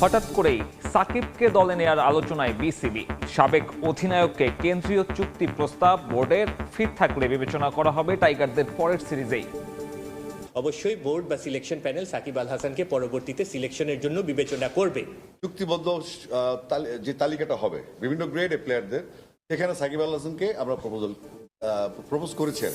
হঠাৎ করেই সাকিবকে দলে নেয়ার আলোচনায় বিসিবি। সাবেক অধিনায়ককে কেন্দ্রীয় চুক্তি প্রস্তাব বোর্ডের ফিট থাকলে বিবেচনা করা হবে টাইগারদের পরের সিরিজেই। অবশ্যই বোর্ড বা সিলেকশন প্যানেল সাকিব আল হাসানকে পরবর্তীতে সিলেকশনের জন্য বিবেচনা করবে। চুক্তিবদ্ধ আহ, যে তালিকাটা হবে বিভিন্ন গ্রেডে প্লেয়ারদের সেখানে সাকিব আল হাসানকে আমরা প্রপোজাল প্রপোজ করেছি আর।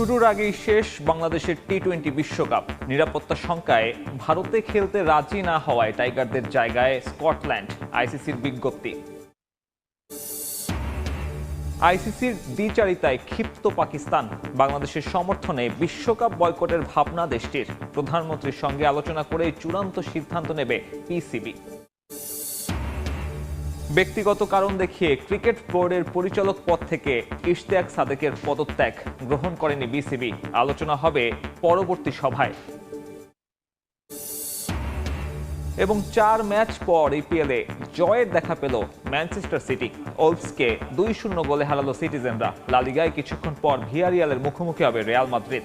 শুরুর আগেই শেষ বাংলাদেশের টি টোয়েন্টি বিশ্বকাপ। নিরাপত্তা শঙ্কায় ভারতে খেলতে রাজি না হওয়ায় টাইগারদের জায়গায় স্কটল্যান্ড, আইসিসির বিজ্ঞপ্তি। আইসিসির দ্বিচারিতায় ক্ষিপ্ত পাকিস্তান বাংলাদেশের সমর্থনে বিশ্বকাপ বয়কটের ভাবনা দেশটির। প্রধানমন্ত্রীর সঙ্গে আলোচনা করে চূড়ান্ত সিদ্ধান্ত নেবে পিসিবি ব্যক্তিগত কারণ দেখিয়ে ক্রিকেট বোর্ডের পরিচালক পদ থেকে ইশতিয়াক সাদেকের পদত্যাগ গ্রহণ করেনি বিসিবি। আলোচনা হবে পরবর্তী সভায়। এবং চার ম্যাচ পর ইপিএলে জয়ের দেখা পেল ম্যানচেস্টার সিটি। ওলসকে দুই শূন্য গোলে হারালো সিটিজেনরা। লালিগায় কিছুক্ষণ পর ভিয়ারিয়ালের মুখোমুখি হবে রিয়াল মাদ্রিদ।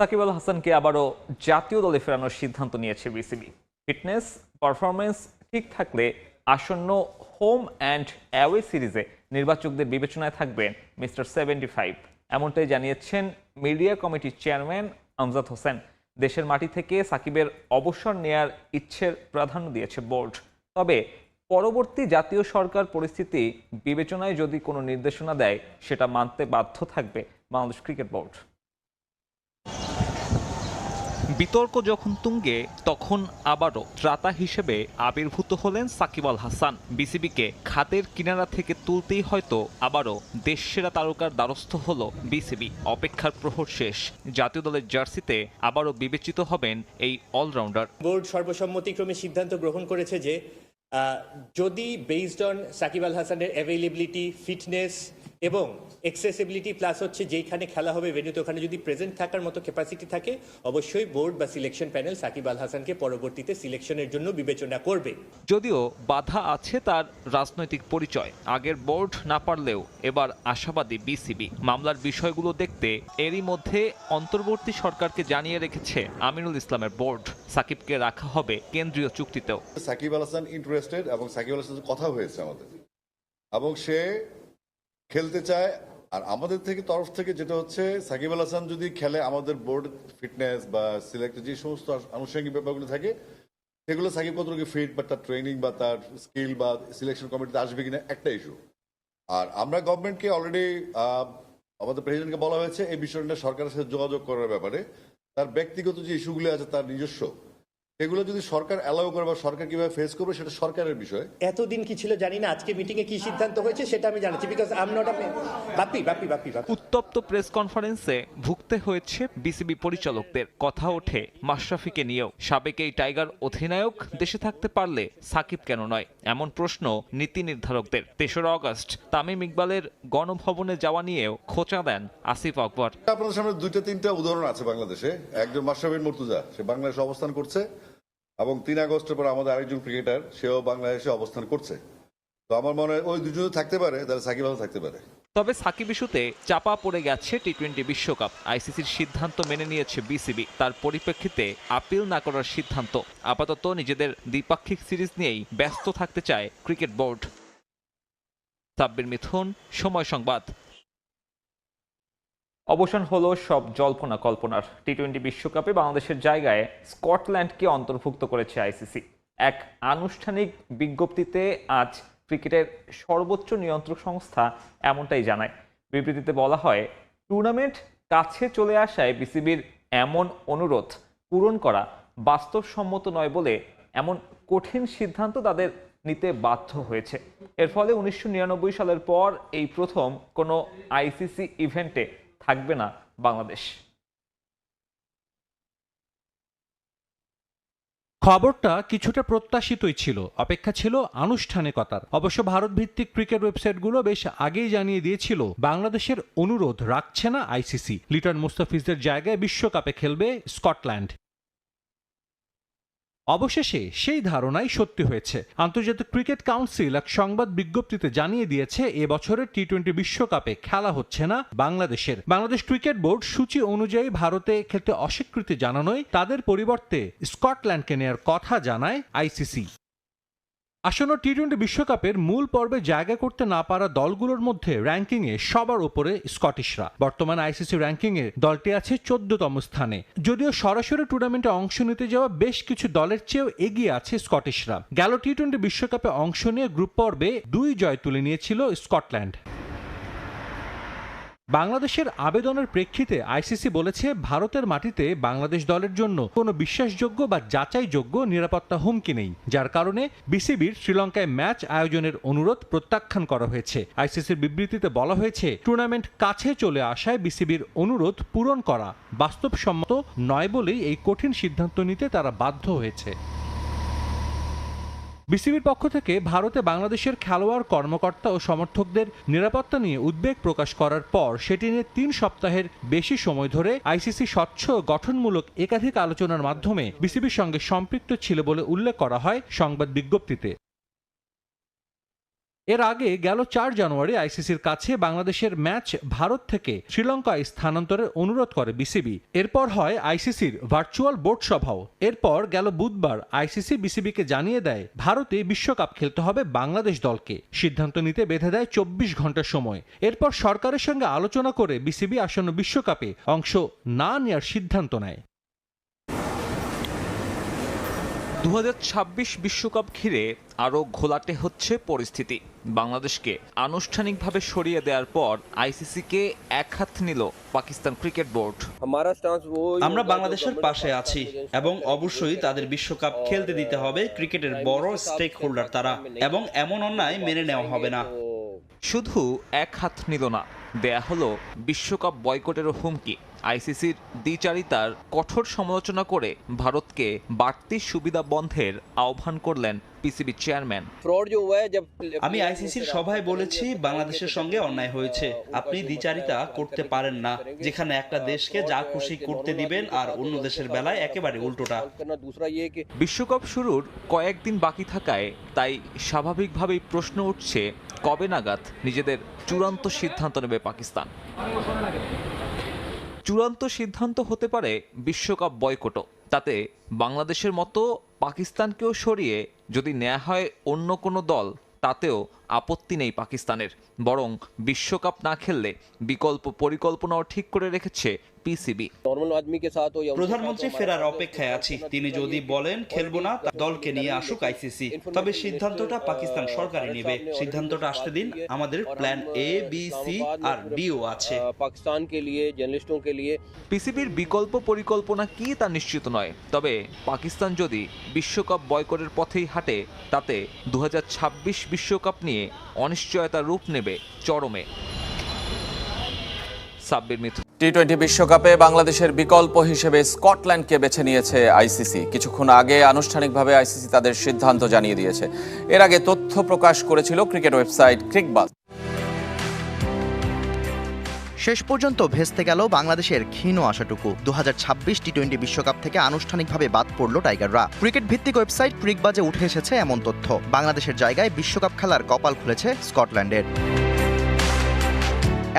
সাকিব আল হাসানকে আবারও জাতীয় দলে ফেরানোর সিদ্ধান্ত নিয়েছে বিসিবি। ফিটনেস পারফরমেন্স ঠিক থাকলে আসন্ন হোম অ্যান্ড অ্যাওয়ে সিরিজে নির্বাচকদের বিবেচনায় থাকবেন মিস্টার সেভেন্টি ফাইভ। এমনটাই জানিয়েছেন মিডিয়া কমিটির চেয়ারম্যান আমজাদ হোসেন। দেশের মাটি থেকে সাকিবের অবসর নেয়ার ইচ্ছের প্রাধান্য দিয়েছে বোর্ড। তবে পরবর্তী জাতীয় সরকার পরিস্থিতি বিবেচনায় যদি কোনো নির্দেশনা দেয়, সেটা মানতে বাধ্য থাকবে বাংলাদেশ ক্রিকেট বোর্ড। বিতর্ক যখন তুঙ্গে, তখন আবারও ত্রাতা হিসেবে আবির্ভূত হলেন সাকিব আল হাসান। বিসিবিকে খাতের কিনারা থেকে তুলতেই হয়তো আবারও দেশসেরা তারকার দ্বারস্থ হল বিসিবি। অপেক্ষার প্রহর শেষ। জাতীয় দলের জার্সিতে আবারও বিবেচিত হবেন এই অলরাউন্ডার। বোর্ড সর্বসম্মতিক্রমে সিদ্ধান্ত গ্রহণ করেছে যে যদি বেসড অন সাকিব আল হাসানের অ্যাভেলেবিলিটি ফিটনেস এবং এক্সেসিবিলিটি প্লাস হচ্ছে যেইখানে খেলা হবে ভেন্যুতে ওখানে যদি প্রেজেন্ট থাকার মতো ক্যাপাসিটি থাকে অবশ্যই বোর্ড বা সিলেকশন প্যানেল সাকিব আল হাসানকে পরবর্তীতে সিলেকশনের জন্য বিবেচনা করবে। যদিও বাধা আছে তার রাজনৈতিক পরিচয় আগের বোর্ড না পারলেও এবার আশাবাদী বিসিবি মামলার বিষয়গুলো দেখতে এরই মধ্যে অন্তর্বর্তী সরকারকে জানিয়ে রেখেছে আমিনুল ইসলামের বোর্ড সাকিবকে রাখা হবে কেন্দ্রীয় চুক্তিতেও। সাকিব আল হাসান ইন্টারেস্টেড এবং সাকিব আল হাসানের কথা হয়েছে আমাদের। এবং সে খেলতে চায়। আর আমাদের থেকে তরফ থেকে যেটা হচ্ছে, সাকিব আল হাসান যদি খেলে, আমাদের বোর্ড ফিটনেস বা সিলেক্ট যে সমস্ত আনুষঙ্গিক ব্যাপারগুলো থাকে, সেগুলো সাকিব কতটুকু ফিট বা তার ট্রেনিং বা তার স্কিল বা সিলেকশন কমিটিতে আসবে কিনা একটা ইস্যু আর আমরা গভর্নমেন্টকে অলরেডি আমাদের প্রেসিডেন্টকে বলা হয়েছে, এই বিষয়টা সরকারের সাথে যোগাযোগ করার ব্যাপারে। তার ব্যক্তিগত যে ইস্যুগুলি আছে, তার নিজস্ব। সেগুলো যদি সরকার অ্যালাউ করে বা সরকার কীভাবে ফেস করবে সেটা সরকারের বিষয়। এতদিন কি ছিল জানি না আজকে মিটিং এ কি সিদ্ধান্ত হয়েছে সেটা আমি জানাচ্ছি বিকজ আম নট বাপি বাপি বাপি বাপি উত্তপ্ত প্রেস কনফারেন্সে ভুগতে হয়েছে বিসিবি পরিচালকদের। কথা ওঠে মাশরাফিকে নিয়েও। সাবেক এই টাইগার অধিনায়ক দেশে থাকতে পারলে সাকিব কেন নয়? এমন প্রশ্ন নীতি নির্ধারকদের। তেসরা অগস্ট তামিম ইকবালের গণভবনে যাওয়া নিয়েও খোঁচা দেন আসিফ আকবর। আপনাদের সামনে দুইটা তিনটা উদাহরণ আছে বাংলাদেশে। একজন মাশরাফিন মুর্তুজা সে বাংলাদেশে অবস্থান করছে। এবং তিন আগস্টের পর আমাদের আরেকজন ক্রিকেটার, সেও বাংলাদেশে অবস্থান করছে। তো আমার মনে হয় ওই দুজনে থাকতে পারে, তাহলে সাকিব আল থাকতে পারে। তবে সাকিব ইস্যুতে চাপা পড়ে গেছে টি টোয়েন্টি বিশ্বকাপ। আইসিসির সিদ্ধান্ত মেনে নিয়েছে বিসিবি তার পরিপ্রেক্ষিতে আপিল না করার সিদ্ধান্ত। আপাতত নিজেদের দ্বিপাক্ষিক সিরিজ নিয়েই ব্যস্ত থাকতে চায় ক্রিকেট বোর্ড। সাব্বির মিথুন, সময় সংবাদ। অবসান হলো সব জল্পনা কল্পনার। টি টোয়েন্টি বিশ্বকাপে বাংলাদেশের জায়গায় স্কটল্যান্ডকে অন্তর্ভুক্ত করেছে আইসিসি। এক আনুষ্ঠানিক বিজ্ঞপ্তিতে আজ ক্রিকেটের সর্বোচ্চ নিয়ন্ত্রক সংস্থা এমনটাই জানায়। বিবৃতিতে বলা হয়, টুর্নামেন্ট কাছে চলে আসায় বিসিবির এমন অনুরোধ পূরণ করা বাস্তবসম্মত নয় বলে এমন কঠিন সিদ্ধান্ত তাদের নিতে বাধ্য হয়েছে। এর ফলে উনিশশো নিরানব্বই সালের পর এই প্রথম কোনো আইসিসি ইভেন্টে থাকবে না বাংলাদেশ। খবরটা কিছুটা প্রত্যাশিতই ছিল, অপেক্ষা ছিল আনুষ্ঠানিকতার। অবশ্য ভারত ভিত্তিক ক্রিকেট ওয়েবসাইটগুলো বেশ আগেই জানিয়ে দিয়েছিল, বাংলাদেশের অনুরোধ রাখছে না আইসিসি। লিটন মুস্তাফিজদের জায়গায় বিশ্বকাপে খেলবে স্কটল্যান্ড। অবশেষে সেই ধারণাই সত্যি হয়েছে। আন্তর্জাতিক ক্রিকেট কাউন্সিল এক সংবাদ বিজ্ঞপ্তিতে জানিয়ে দিয়েছে, এ বছরের টি টোয়েন্টি বিশ্বকাপে খেলা হচ্ছে না বাংলাদেশের। বাংলাদেশ ক্রিকেট বোর্ড সূচি অনুযায়ী ভারতে খেলতে অস্বীকৃতি জানানোয় তাদের পরিবর্তে স্কটল্যান্ডকে নেয়ার কথা জানায় আইসিসি। আসন্ন টি টোয়েন্টি বিশ্বকাপের মূল পর্বে জায়গা করতে না পারা দলগুলোর মধ্যে র্যাঙ্কিংয়ে সবার ওপরে স্কটিশরা। বর্তমানে আইসিসি র্যাঙ্কিংয়ে দলটি আছে চোদ্দতম স্থানে। যদিও সরাসরি টুর্নামেন্টে অংশ নিতে যাওয়া বেশ কিছু দলের চেয়েও এগিয়ে আছে স্কটিশরা। গেল টি টোয়েন্টি বিশ্বকাপে অংশ নিয়ে গ্রুপ পর্বে দুই জয় তুলে নিয়েছিল স্কটল্যান্ড। বাংলাদেশের আবেদনের প্রেক্ষিতে আইসিসি বলেছে, ভারতের মাটিতে বাংলাদেশ দলের জন্য কোনো বিশ্বাসযোগ্য বা যাচাইযোগ্য নিরাপত্তা হুমকি নেই, যার কারণে বিসিবির শ্রীলঙ্কায় ম্যাচ আয়োজনের অনুরোধ প্রত্যাখ্যান করা হয়েছে। আইসিসির বিবৃতিতে বলা হয়েছে, টুর্নামেন্ট কাছে চলে আসায় বিসিবির অনুরোধ পূরণ করা বাস্তবসম্মত নয় বলেই এই কঠিন সিদ্ধান্ত নিতে তারা বাধ্য হয়েছে। বিসিবির পক্ষ থেকে ভারতে বাংলাদেশের খেলোয়াড় কর্মকর্তা ও সমর্থকদের নিরাপত্তা নিয়ে উদ্বেগ প্রকাশ করার পর সেটি নিয়ে তিন সপ্তাহের বেশি সময় ধরে আইসিসি স্বচ্ছ গঠনমূলক একাধিক আলোচনার মাধ্যমে বিসিবির সঙ্গে সম্পৃক্ত ছিল বলে উল্লেখ করা হয় সংবাদ বিজ্ঞপ্তিতে। এর আগে গেল চার জানুয়ারি আইসিসির কাছে বাংলাদেশের ম্যাচ ভারত থেকে শ্রীলঙ্কায় স্থানান্তরের অনুরোধ করে বিসিবি। এরপর হয় আইসিসির ভার্চুয়াল বোর্ড সভাও। এরপর গেল বুধবার আইসিসি বিসিবিকে জানিয়ে দেয়, ভারতে বিশ্বকাপ খেলতে হবে বাংলাদেশ দলকে। সিদ্ধান্ত নিতে বেঁধে দেয় চব্বিশ ঘণ্টা সময়। এরপর সরকারের সঙ্গে আলোচনা করে বিসিবি আসন্ন বিশ্বকাপে অংশ না নেওয়ার সিদ্ধান্ত নেয়। দু বিশ্বকাপ ঘিরে আরও ঘোলাটে হচ্ছে পরিস্থিতি। বাংলাদেশকে আনুষ্ঠানিকভাবে সরিয়ে দেওয়ার পর আইসিসিকে এক হাত নিল পাকিস্তান ক্রিকেট বোর্ড। আমরা বাংলাদেশের পাশে আছি এবং অবশ্যই তাদের বিশ্বকাপ খেলতে দিতে হবে ক্রিকেটের বড় স্টেক হোল্ডার তারা এবং এমন অন্যায় মেনে নেওয়া হবে না। শুধু এক হাত নিল না দেয়া হলো বিশ্বকাপ বয়কটেরও হুমকি। আইসিসির দ্বিচারিতার কঠোর সমালোচনা করে ভারতকে বাড়তি সুবিধা বন্ধের আহ্বান করলেন পিসিবি চেয়ারম্যান। আমি আইসিসির সভায় বলেছি বাংলাদেশের সঙ্গে অন্যায় হয়েছে। আপনি দ্বিচারিতা করতে পারেন না। যেখানে একটা দেশকে যা খুশি করতে দিবেন আর অন্য দেশের বেলায় একেবারে উল্টোটা। বিশ্বকাপ শুরুর কয়েকদিন বাকি থাকায় তাই স্বাভাবিকভাবেই প্রশ্ন উঠছে কবে নাগাদ নিজেদের চূড়ান্ত সিদ্ধান্ত নেবে পাকিস্তান। চূড়ান্ত সিদ্ধান্ত হতে পারে বিশ্বকাপ বয়কটও। তাতে বাংলাদেশের মতো পাকিস্তানকেও সরিয়ে যদি নেওয়া হয় অন্য কোনো দল, তাতেও আপত্তি নেই পাকিস্তানের। বরং বিশ্বকাপ না খেললে বিকল্প পরিকল্পনাও ঠিক করে রেখেছে পিসিবি। প্রধানমন্ত্রী ফেরার অপেক্ষায় আছি। তিনি যদি বলেন খেলব না দলকে নিয়ে আসুক আইসিসি। তবে সিদ্ধান্তটা পাকিস্তান সরকারই নেবে। সিদ্ধান্তটা আসতে দিন। আমাদের প্ল্যান এ বি সি আর ডিও আছে। পাকিস্তান কে লিয়ে জার্নালিস্টো কে লিয়ে। পিসিবির বিকল্প পরিকল্পনা কি তা নিশ্চিত নয়। তবে পাকিস্তান যদি বিশ্বকাপ বয়কটের পথেই হাঁটে তাতে দু বিশ্বকাপ নিয়ে অনিশ্চয়তা রূপ নেবে চরমে। সাব্বির মিথু টি টোয়েন্টি বিশ্বকাপে বাংলাদেশের বিকল্প হিসেবে স্কটল্যান্ডকে বেছে নিয়েছে আইসিসি কিছুক্ষণ আগে আনুষ্ঠানিকভাবে আইসিসি তাদের সিদ্ধান্ত জানিয়ে দিয়েছে। এর আগে তথ্য প্রকাশ করেছিল ক্রিকেট ওয়েবসাইট ক্রিকবাজ শেষ পর্যন্ত ভেস্তে গেল বাংলাদেশের ক্ষীণ আশাটুকু। দু টি টোয়েন্টি বিশ্বকাপ থেকে আনুষ্ঠানিকভাবে বাদ পড়ল টাইগাররা। ক্রিকেট ভিত্তিক ওয়েবসাইট ক্রিকবাজে উঠে এসেছে এমন তথ্য। বাংলাদেশের জায়গায় বিশ্বকাপ খেলার কপাল খুলেছে স্কটল্যান্ডের।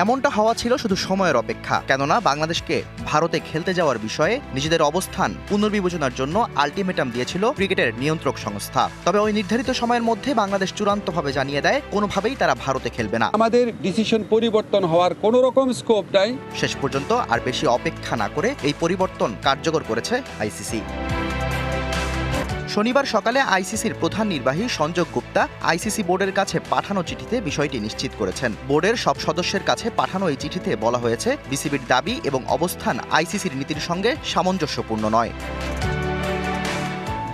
এমনটা হওয়া ছিল শুধু সময়ের অপেক্ষা। কেননা বাংলাদেশকে ভারতে খেলতে যাওয়ার বিষয়ে নিজেদের অবস্থান পুনর্বিবেচনার জন্য আলটিমেটাম দিয়েছিল ক্রিকেটের নিয়ন্ত্রক সংস্থা। তবে ওই নির্ধারিত সময়ের মধ্যে বাংলাদেশ চূড়ান্তভাবে জানিয়ে দেয় কোনোভাবেই তারা ভারতে খেলবে না। আমাদের ডিসিশন পরিবর্তন হওয়ার কোনো রকম স্কোপ নাই। শেষ পর্যন্ত আর বেশি অপেক্ষা না করে এই পরিবর্তন কার্যকর করেছে আইসিসি। শনিবার সকালে আইসিসির প্রধান নির্বাহী সঞ্জয় গুপ্তা আইসিসি বোর্ডের কাছে পাঠানো চিঠিতে বিষয়টি নিশ্চিত করেছেন। বোর্ডের সব সদস্যের কাছে পাঠানো এই চিঠিতে বলা হয়েছে, বিসিবির দাবি এবং অবস্থান আইসিসির নীতির সঙ্গে সামঞ্জস্যপূর্ণ নয়।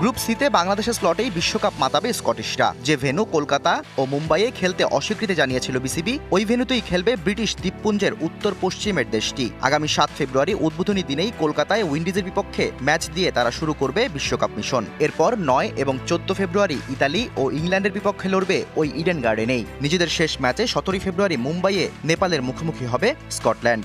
গ্রুপ সিতে বাংলাদেশের স্লটেই বিশ্বকাপ মাতাবে স্কটিশরা। যে ভেনু কলকাতা ও মুম্বাইয়ে খেলতে অস্বীকৃতি জানিয়েছিল বিসিবি, ওই ভেনুতেই খেলবে ব্রিটিশ দ্বীপপুঞ্জের উত্তর পশ্চিমের দেশটি। আগামী সাত ফেব্রুয়ারি উদ্বোধনী দিনেই কলকাতায় উইন্ডিজের বিপক্ষে ম্যাচ দিয়ে তারা শুরু করবে বিশ্বকাপ মিশন। এরপর নয় এবং চোদ্দ ফেব্রুয়ারি ইতালি ও ইংল্যান্ডের বিপক্ষে লড়বে ওই ইডেন গার্ডেনেই। নিজেদের শেষ ম্যাচে সতেরোই ফেব্রুয়ারি মুম্বাইয়ে নেপালের মুখোমুখি হবে স্কটল্যান্ড।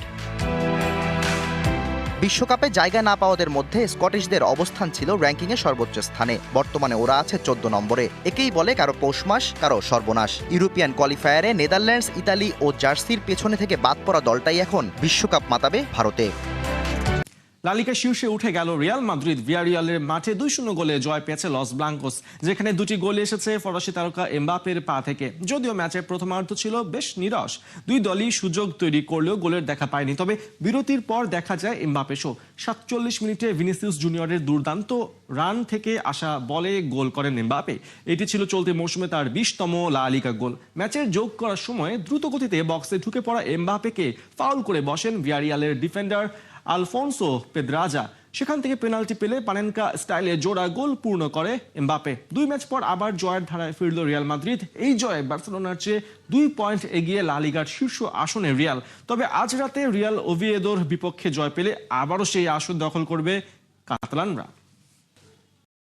বিশ্বকাপে জায়গা না পাওয়াদের মধ্যে স্কটিশদের অবস্থান ছিল র্যাঙ্কিংয়ে সর্বোচ্চ স্থানে। বর্তমানে ওরা আছে চোদ্দ নম্বরে। একেই বলে কারও পৌষ মাস, কারও সর্বনাশ। ইউরোপিয়ান কোয়ালিফায়ারে নেদারল্যান্ডস, ইতালি ও জার্সির পেছনে থেকে বাদ পড়া দলটাই এখন বিশ্বকাপ মাতাবে ভারতে। লালিকা শীর্ষে উঠে গেল রিয়াল মাদ্রিদ। ভিয়ারিয়ালের মাঠে দুই শূন্য গোলে জয় পেয়েছে লস ব্লাঙ্কোস, যেখানে দুটি গোল এসেছে ফরাসি তারকা এমবাপের পা থেকে। যদিও ম্যাচের প্রথমার্ধ ছিল বেশ নিরস, দুই দলই সুযোগ তৈরি করলেও গোলের দেখা পায়নি। তবে বিরতির পর দেখা যায় এমবাপে শো। সাতচল্লিশ মিনিটে ভিনিসিয়াস জুনিয়রের দুর্দান্ত রান থেকে আসা বলে গোল করেন এমবাপে এটি ছিল চলতি মৌসুমে তার বিশতম লা লিগা গোল। ম্যাচের যোগ করার সময় দ্রুত গতিতে বক্সে ঢুকে পড়া এমবাপেকে ফাউল করে বসেন ভিয়ারিয়ালের ডিফেন্ডার আলফোনসো পেদ্রাজা, সেখান থেকে পেনাল্টি পেলে পানেনকা স্টাইলে জোড়া গোল পূর্ণ করে এমবাপে দুই ম্যাচ পর আবার জয়ের ধারায় ফিরল রিয়াল মাদ্রিদ। এই জয়ে বার্সেলোনার চেয়ে দুই পয়েন্ট এগিয়ে লালিগার শীর্ষ আসনে রিয়াল। তবে আজ রাতে রিয়াল ওভিয়েদোর বিপক্ষে জয় পেলে আবারও সেই আসন দখল করবে কাতালানরা।